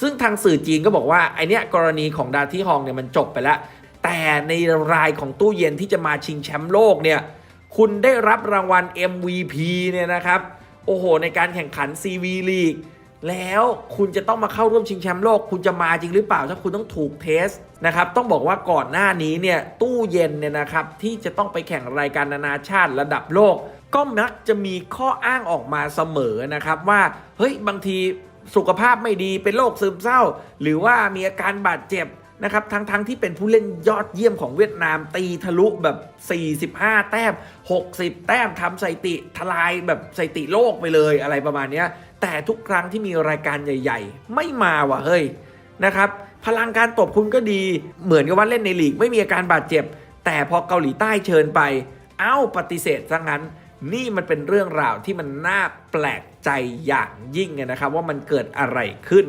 ซึ่งทางสื่อจีนก็บอกว่าไอเนี้ยกรณีของดาที่ฮองเนี่ยมันจบไปแล้ว แต่ในรายของตู้เย็นที่จะมาชิงแชมป์โลกเนี่ยคุณได้รับรางวัล MVP เนี่ยนะครับ โอ้โห ในการแข่งขัน CV League แล้วคุณจะต้องมาเข้าร่วมชิงแชมป์โลก คุณจะมาจริงหรือเปล่า ถ้าคุณต้องถูกเทสนะครับ ต้องบอกว่าก่อนหน้านี้เนี่ยตู้เย็นเนี่ยนะครับที่จะต้องไปแข่งรายการนานาชาติระดับโลก ก็มักจะมีข้ออ้างออกมาเสมอนะครับว่า เฮ้ยบางที สุขภาพไม่ดีเป็นโรคซึมเศร้า หรือว่ามีอาการบาดเจ็บนะครับทั้งทั้งที่เป็นผู้เล่นยอดเยี่ยมของเวียดนามตีทะลุแบบ 45 แต้ม 60 แต้มทำสถิติทลายแบบสถิติโลกไปเลยอะไรประมาณนี้แต่ทุกครั้งที่มีรายการใหญ่ ๆ ไม่มาว่ะเฮ้ยนะครับพลังการตบคุณก็ดีเหมือนกับว่าเล่นในลีกไม่มีอาการบาดเจ็บ แต่พอเกาหลีใต้เชิญไป เอ้าปฏิเสธซะงั้น นี่มันเป็นเรื่องราวที่มันน่าแปลกใจอย่างยิ่งนะครับ ว่ามันเกิดอะไรขึ้น